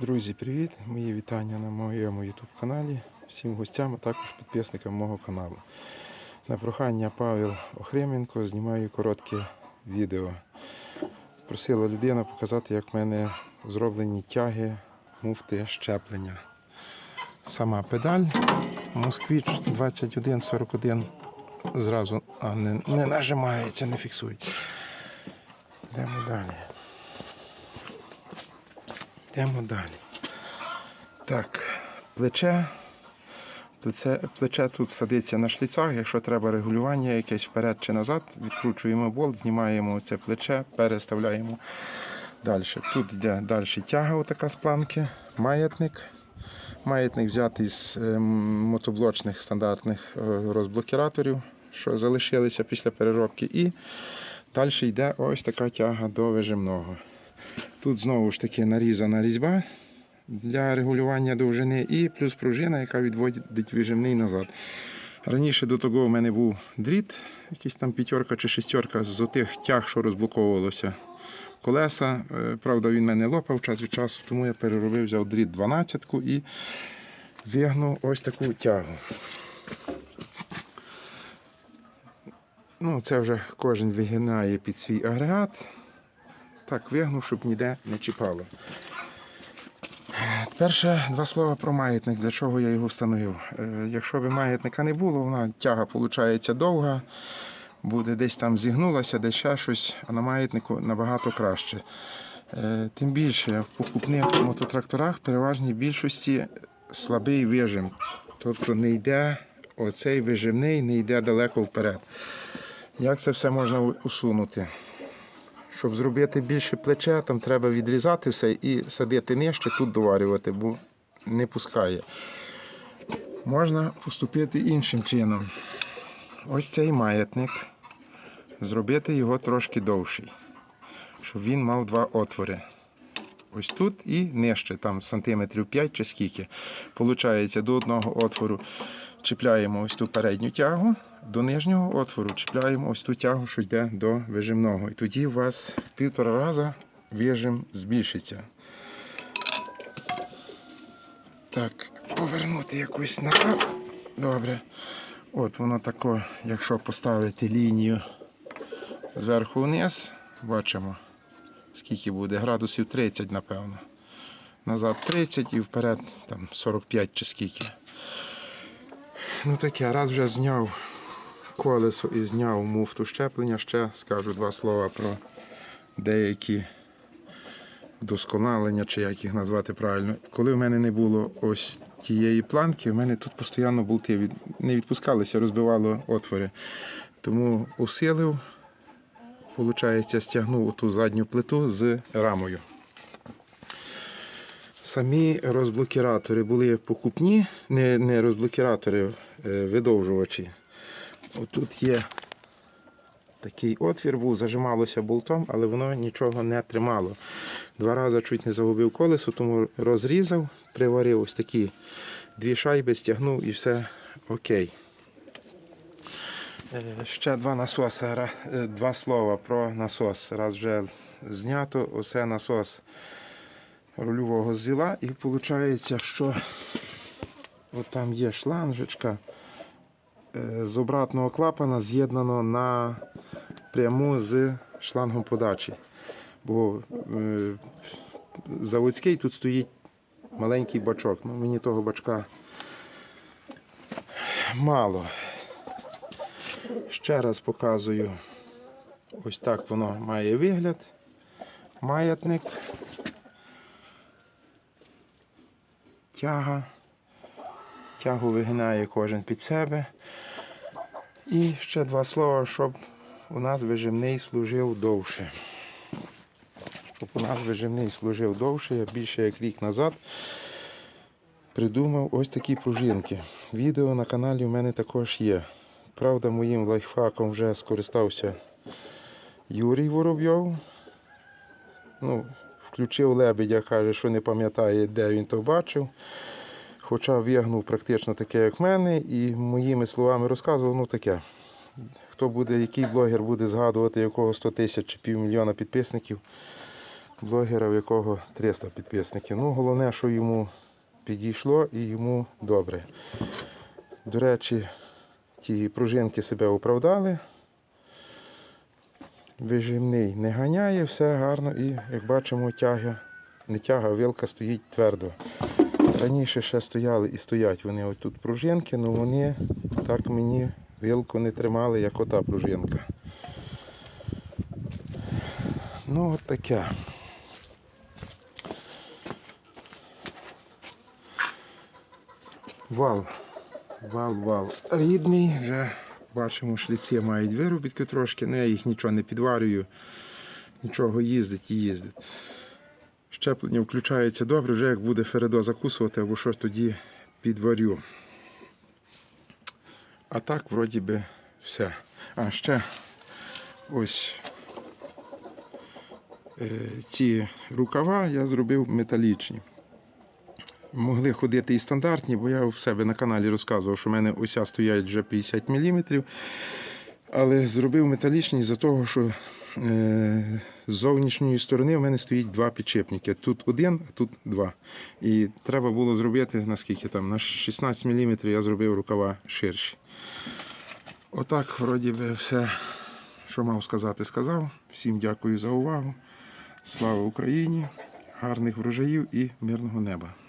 Друзі, привіт! Мої вітання на моєму YouTube каналі, всім гостям, а також підписникам мого каналу. На прохання Павел Охременко знімаю коротке відео. Просила людина показати, як в мене зроблені тяги, муфти, щеплення. Сама педаль Москвіч 2141 зразу а, не, не нажимається, не фіксується. Йдемо далі. Йдемо далі. Так, плече. Плече, плече тут садиться на шліцах, якщо треба регулювання якесь вперед чи назад, відкручуємо болт, знімаємо це плече, переставляємо далі. Тут йде далі тяга отака з планки, маятник. Маятник взятий з ем, мотоблочних стандартних е, розблокіраторів, що залишилися після переробки. І далі йде ось така тяга до вижимного. Тут знову ж таки нарізана різьба для регулювання довжини і плюс пружина, яка відводить вижимний назад. Раніше до того в мене був дріт, якийсь там п'ятерка чи шестерка з отих тяг, що розблоковувалося. Колеса, Е, правда, він мене лопав час від часу, тому я переробив, взяв дріт 12 і вигнув ось таку тягу. Ну, це вже кожен вигинає під свій агрегат. Так, вигнув, щоб ніде не чіпало. Перше два слова про маятник, для чого я його встановив. Е, Якщо б маятника не було, вона тяга виходить довга, буде десь там зігнулася, десь ще щось, а на маятнику набагато краще. Е, Тим більше в покупних мототракторах переважній більшості слабий вижим. Тобто не йде оцей вижимний, не йде далеко вперед. Як це все можна усунути? Щоб зробити більше плече, там треба відрізати все і садити нижче, тут доварювати, бо не пускає. Можна поступити іншим чином. Ось цей маятник. Зробити його трошки довший, щоб він мав два отвори. Ось тут і нижче, там сантиметрів 5 чи скільки. Получається, до одного отвору чіпляємо ось ту передню тягу, до нижнього отвору чіпляємо ось ту тягу, що йде до вижимного. І тоді у вас в півтора рази вижим збільшиться. Так, повернути якусь назад. Добре. От воно тако, якщо поставити лінію зверху вниз, бачимо, скільки буде, градусів 30, напевно. Назад 30 і вперед там 45 чи скільки. Ну таке, раз вже зняв колесо і зняв муфту щеплення, ще скажу два слова про деякі вдосконалення, чи як їх назвати правильно. Коли в мене не було ось тієї планки, в мене тут постійно болти від... не відпускалися, розбивало отвори. Тому усилив, виходить, стягнув ту задню плиту з рамою. Самі розблокіратори були покупні, не, не розблокіратори, видовжувачі. Отут є такий отвір був, зажималося болтом, але воно нічого не тримало. Два рази чуть не загубив колесо, тому розрізав, приварив ось такі дві шайби, стягнув і все окей. Е, Ще два насоси, е, два слова про насос. Раз вже знято, оце насос рульового зіла, і виходить, що от там є шланжечка е, з обратного клапана з'єднано на пряму з шлангом подачі. Бо е, заводський тут стоїть маленький бачок. Ну, мені того бачка мало. Ще раз показую. Ось так воно має вигляд. Маятник. Тяга. Тягу вигинає кожен під себе. І ще два слова, щоб у нас вижимний служив довше. Щоб у нас вижимний служив довше, я більше як рік назад придумав ось такі пружинки. Відео на каналі у мене також є. Правда, моїм лайфхаком вже скористався Юрій Воробйов. Ну, включив лебедя, каже, що не пам'ятає, де він то бачив. Хоча вигнув практично таке, як в мене, і моїми словами розказував, ну таке. Хто буде, який блогер буде згадувати, якого 100 тисяч чи півмільйона підписників, блогера, в якого 300 підписників. Ну, головне, що йому підійшло і йому добре. До речі, ті пружинки себе оправдали. Вижимний не ганяє, все гарно і, як бачимо, тяга, не тяга, а вилка стоїть твердо. Раніше ще стояли і стоять вони отут пружинки, але вони так мені вилку не тримали, як ота пружинка. Ну, от таке. Вал. Вал, вал. Рідний, вже бачимо, шліці мають виробітки трошки, але я їх нічого не підварюю, нічого їздить і їздить. Щеплення включається добре, вже як буде Фередо закусувати або що тоді підварю. А так, вроді би, все. А ще ось е, ці рукава я зробив металічні. Могли ходити і стандартні, бо я в себе на каналі розказував, що в мене ося стоять вже 50 мм. Але зробив металічні за того, що з зовнішньої сторони в мене стоїть два підшипники. Тут один, а тут два. І треба було зробити, наскільки там, на 16 мм я зробив рукава ширші. Отак, вроді би, все, що мав сказати, сказав. Всім дякую за увагу. Слава Україні! Гарних врожаїв і мирного неба!